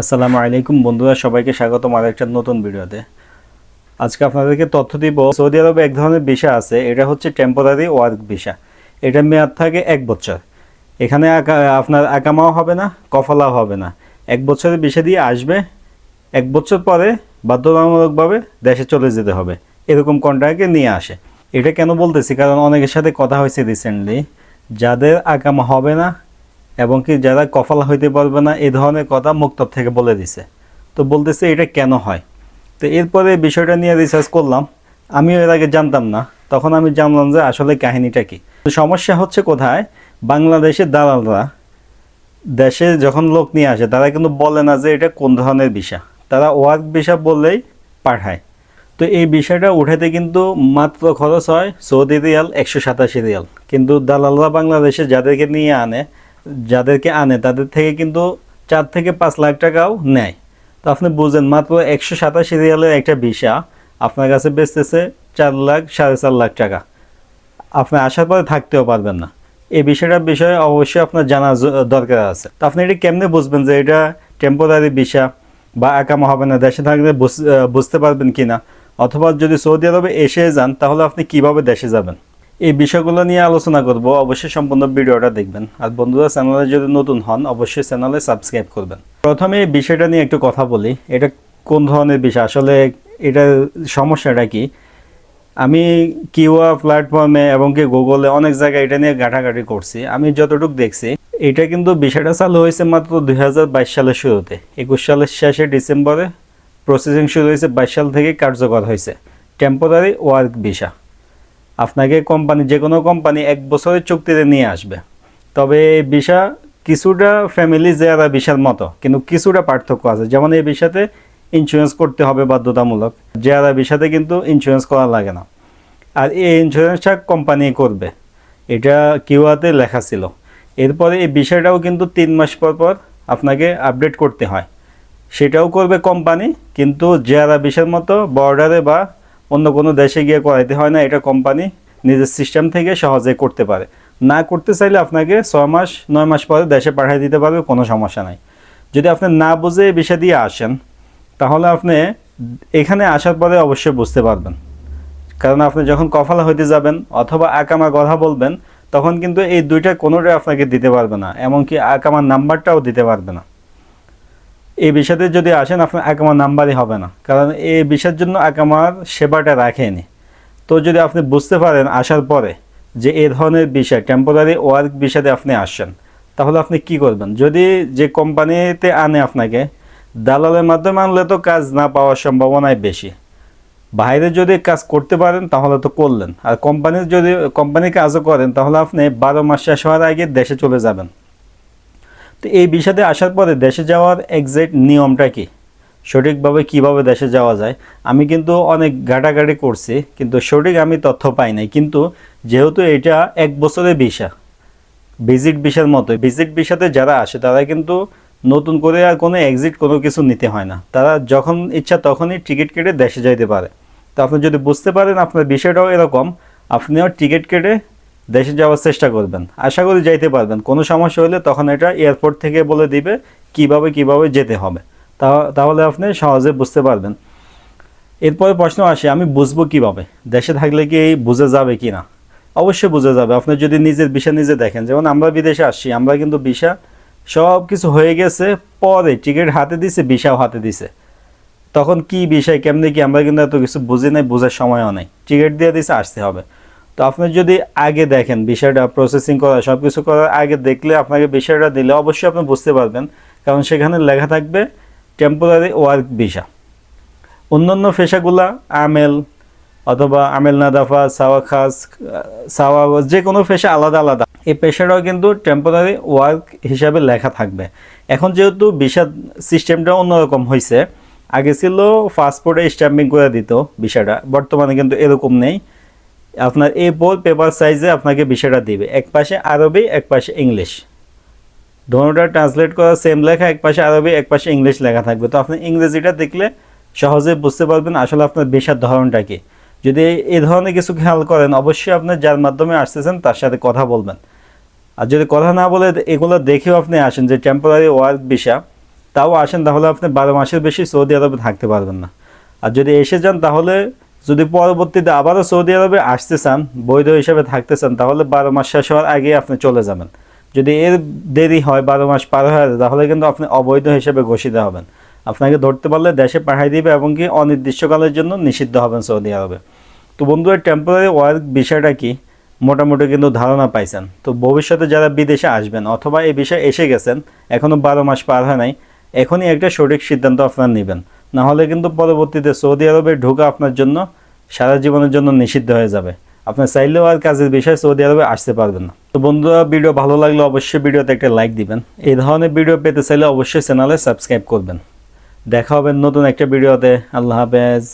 আসসালামু আলাইকুম বন্ধুরা, সবাইকে স্বাগতম আর একটা নতুন ভিডিওতে। আজকে আপনাদেরকে তথ্য দিব, সৌদি আরবে এক ধরনের ভিসা আছে, এটা হচ্ছে টেম্পোরারি ওয়ার্ক ভিসা এটা মেয়াদ থাকে এক বছর। এখানে আপনার আকামাও হবে না, কফলাও হবে না। এক বছরের ভিসা দিয়ে আসবে, এক বছর পরে বাধ্যতামূলকভাবে দেশে চলে যেতে হবে, এরকম কন্ট্রাক্টে নিয়ে আসে। এটা কেন বলতেছি, কারণ অনেকের সাথে কথা হয়েছে রিসেন্টলি যাদের আকামা হবে না এবং কি যারা কফল হইতে পারবে না এই ধরনের কথা মুক্তব থেকে বলে দিছে। তো বলতেছে, এটা কেন হয়? তো এরপরে বিষয়টা নিয়ে রিসার্চ করলাম। আমিও এর আগে জানতাম না। তখন আমি জানলাম যে আসলে কাহিনীটা কি। সমস্যা হচ্ছে কোথায়? বাংলাদেশের দালালরা দেশে যখন লোক নিয়ে আসে, তারা কিন্তু বলে না যে এটা কোন ধরনের ভিসা। তারা ওয়ার্ক ভিসা বললেই পাঠায়। তো এই বিষয়টা উঠাতে কিন্তু মাত্র খরচ হয় সৌদি রিয়াল একশো সাতাশি রিয়াল। কিন্তু দালালরা বাংলাদেশে যাদেরকে নিয়ে আনে যাদেরকে আনে, তাদের থেকে কিন্তু চার থেকে পাঁচ লাখ টাকাও নেয়। তো আপনি বুঝেন, মাত্র একশো সাতাশি রিয়ালের একটা ভিসা আপনার কাছে বেচতেছে চার লাখ, সাড়ে চার লাখ টাকা। আপনি আসার পরে থাকতেও পারবেন না। এই বিষয়টার বিষয়ে অবশ্যই আপনার জানা দরকার আছে। তো আপনি এটা কেমনে বুঝবেন যে এটা টেম্পোরারি ভিসা বা একামা হবে না, দেশে থাকলে বুঝ- বুঝতে পারবেন কি না অথবা যদি সৌদি আরবে এসে যান, তাহলে আপনি কীভাবে দেশে যাবেন? এই বিষয়গুলো নিয়ে আলোচনা করব। অবশ্যই সম্পূর্ণ ভিডিওটা দেখবেন। আর বন্ধুরা, চ্যানেলে যদি নতুন হন, অবশ্যই চ্যানেলে সাবস্ক্রাইব করবেন। প্রথমে এই বিষয়টা নিয়ে একটু কথা বলি। এটা কোন ধরনের বিষয়? আসলে এটার সমস্যাটা কি? আমি কিউয়া প্ল্যাটফর্মে এবং কি গুগলে অনেক জায়গায় এটা নিয়ে ঘাটাঘাটি করছি। আমি যতটুকু দেখছি, এটা কিন্তু বিষয়টা চালু হয়েছে মাত্র দুই হাজার বাইশ সালের শুরুতে। একুশ সালের শেষে ডিসেম্বরে প্রসেসিং শুরু হয়েছে, বাইশ সাল থেকে কার্যকর হয়েছে। টেম্পোরারি ওয়ার্ক ভিসা আপনাকে কোম্পানি যে কোনো কোম্পানি এক বছরের চুক্তিতে নিয়ে আসবে। তবে ভিসা কিছুটা ফ্যামিলি যারা ভিসার মতো, কিন্তু কিছুটা পার্থক্য আছে। যেমন এই ভিসাতে ইন্স্যুরেন্স করতে হবে বাধ্যতামূলক যারা ভিসাতে কিন্তু ইন্স্যুরেন্স করা লাগে না। আর এই ইন্স্যুরেন্সটা কোম্পানি করবে। এটা কিউআতে লেখা ছিল। এরপরে এই বিষয়টাও কিন্তু তিন মাস পর পর আপনাকে আপডেট করতে হয়। সেটাও করবে কোম্পানি কিন্তু যারা বিশের মতো বর্ডারে বা অন্য কোনো দেশে গিয়ে করাইতে হয় না, এটা কোম্পানি নিজের সিস্টেম থেকে সহজে করতে পারে। না করতে চাইলে আপনাকে ছয় মাস, নয় মাস পরে দেশে পাঠিয়ে দিতে পারবে, কোনো সমস্যা নাই। যদি আপনি না বুঝে বিষয় দিয়ে আসেন, তাহলে আপনি এখানে আসার পরে অবশ্যই বুঝতে পারবেন। কারণ আপনি যখন কফালা হইতে যাবেন অথবা আকামা কথা বলবেন, তখন কিন্তু এই দুইটা কোনোটাই আপনাকে দিতে পারবে না, এমনকি আকামার নাম্বারটাও দিতে পারবে না। এই বিষয়তে যদি আসেন, আপনার আকামার নাম্বারই হবে না। কারণ এই বিষয়ের জন্য আকামার সেবাটা রাখেনি। তো যদি আপনি বুঝতে পারেন আসার পরে যে এ ধরনের বিষয় টেম্পোরারি ওয়ার্ক বিষয়ে আপনি আসছেন, তাহলে আপনি কি করবেন? যদি যে কোম্পানিতে আনে আপনাকে, দালালের মাধ্যমে আনলে তো কাজ না পাওয়ার সম্ভাবনাই বেশি। বাইরে যদি কাজ করতে পারেন, তাহলে তো করলেন। আর কোম্পানির যদি কোম্পানি কাজও করেন, তাহলে আপনি বারো মাস শেষ হওয়ার আগে দেশে চলে যাবেন। তো এই বিষাদে আসার পরে দেশে যাওয়ার এক্সাক্ট নিয়মটা কি? সঠিকভাবে কীভাবে দেশে যাওয়া যায়? আমি কিন্তু অনেক ঘাটাঘাটি করছি, কিন্তু সঠিক আমি তথ্য পাই নাই। কিন্তু যেহেতু এটা এক বছরের ভিসা ভিজিট ভিসার মতো ভিজিট ভিসাতে যারা আসে, তারা কিন্তু নতুন করে আর কোনো এক্সিট কোনো কিছু নিতে হয় না। তারা যখন ইচ্ছা তখনই টিকিট কেটে দেশে যাইতে পারে। তো আপনি যদি বুঝতে পারেন আপনার বিষয়টাও এরকম, আপনিও টিকিট কেটে দেশে যাওয়ার চেষ্টা করবেন। আশা করি যাইতে পারবেন। কোনো সমস্যা হলে তখন এটা এয়ারপোর্ট থেকে বলে দিবে কীভাবে কীভাবে যেতে হবে। তাহলে আপনি সহজে বুঝতে পারবেন। এরপরে প্রশ্ন আসে, আমি বুঝব কীভাবে? দেশে থাকলে কি বুঝে যাবে কি না অবশ্যই বুঝে যাবে। আপনি যদি নিজের বিষয় নিজে দেখেন, যেমন আমরা বিদেশে আসছি, আমরা কিন্তু ভিসা সব কিছু হয়ে গেছে, পরে টিকিট হাতে দিছে, ভিসাও হাতে দিছে। তখন কি বিষয়, কেমনে কি, আমরা কিন্তু এত কিছু বুঝি নাই, বোঝার সময়ও নেই। টিকিট দিয়ে দিছে, আসতে হবে। তো আপনি যদি আগে দেখেন বিষয়টা প্রসেসিং করা সব কিছু করার আগে দেখলে আপনাকে বিষয়টা দিলে অবশ্যই আপনি বুঝতে পারবেন। কারণ সেখানে লেখা থাকবে টেম্পোরারি ওয়ার্ক ভিসা অন্যান্য পেশাগুলা আমেল অথবা আমেল নাদাফা সাওয়া খাস সাওয়া যে কোনো পেশা আলাদা আলাদা। এই পেশাটাও কিন্তু টেম্পোরারি ওয়ার্ক হিসাবে লেখা থাকবে। এখন যেহেতু ভিসা সিস্টেমটা অন্যরকম হয়েছে আগে ছিল পাসপোর্টে স্ট্যাম্পিং করে দিত বিষয়টা বর্তমানে কিন্তু এরকম নেই। আপনার এ ফোর পেপার সাইজে আপনাকে বিষয়টা দিবে। এক পাশে আরবি, এক পাশে ইংলিশ। দোনোটা ট্রান্সলেট করা সেম লেখা, এক পাশে আরবি, এক পাশে ইংলিশ লেখা থাকবে। তো আপনি ইংরেজিটা দেখলে সহজে বুঝতে পারবেন আসলে আপনার বিষার ধরনটা কি। যদি এই ধরনের কিছু খেয়াল করেন, অবশ্যই আপনি যার মাধ্যমে আসতেছেন তার সাথে কথা বলবেন। আর যদি কথা না বলে এগুলো দেখেও আপনি আসেন যে টেম্পোরারি ওয়ার্ক ভিসা তাও আসেন, তাহলে আপনি বারো মাসের বেশি সৌদি আরবে থাকতে পারবেন না। আর যদি এসে যান, তাহলে যদি পরবর্তীতে আবারও সৌদি আরবে আসতে চান, বৈধ হিসাবে থাকতে চান, তাহলে বারো মাস শেষ হওয়ার আগে আপনি চলে যাবেন। যদি এর দেরি হয় বারো মাস পার হয়ে তাহলে কিন্তু আপনি অবৈধ হিসেবে ঘোষিত হবেন। আপনাকে ধরতে পারলে দেশে পাঠিয়ে দিবে এবং কি অনির্দিষ্টকালের জন্য নিষিদ্ধ হবেন সৌদি আরবে। তো বন্ধুরা টেম্পোরারি ওয়ার্ক বিষয়টা কি? মোটামুটি কিন্তু ধারণা পাইছেন। তো ভবিষ্যতে যারা বিদেশে আসবেন অথবা এই বিষয়ে এসে গেছেন এখনও বারো মাস পার হয় নাই, এখনই একটা সঠিক সিদ্ধান্ত আপনারা নেবেন। না হলে কিন্তু পরবর্তীতে সৌদি আরবে ঢোকা আপনার জন্য সারা জীবনের জন্য নিষিদ্ধ হয়ে যাবে। আপনি চাইলেও আর কাজের বিষয়ে সৌদি আরবে আসতে পারবেন না। তো বন্ধুরা, ভিডিও ভালো লাগলে অবশ্যই ভিডিওতে একটা লাইক দিবেন। এই ধরনের ভিডিও পেতে চাইলে অবশ্যই চ্যানেলে সাবস্ক্রাইব করবেন। দেখা হবে নতুন একটা ভিডিওতে। আল্লাহ হাফেজ।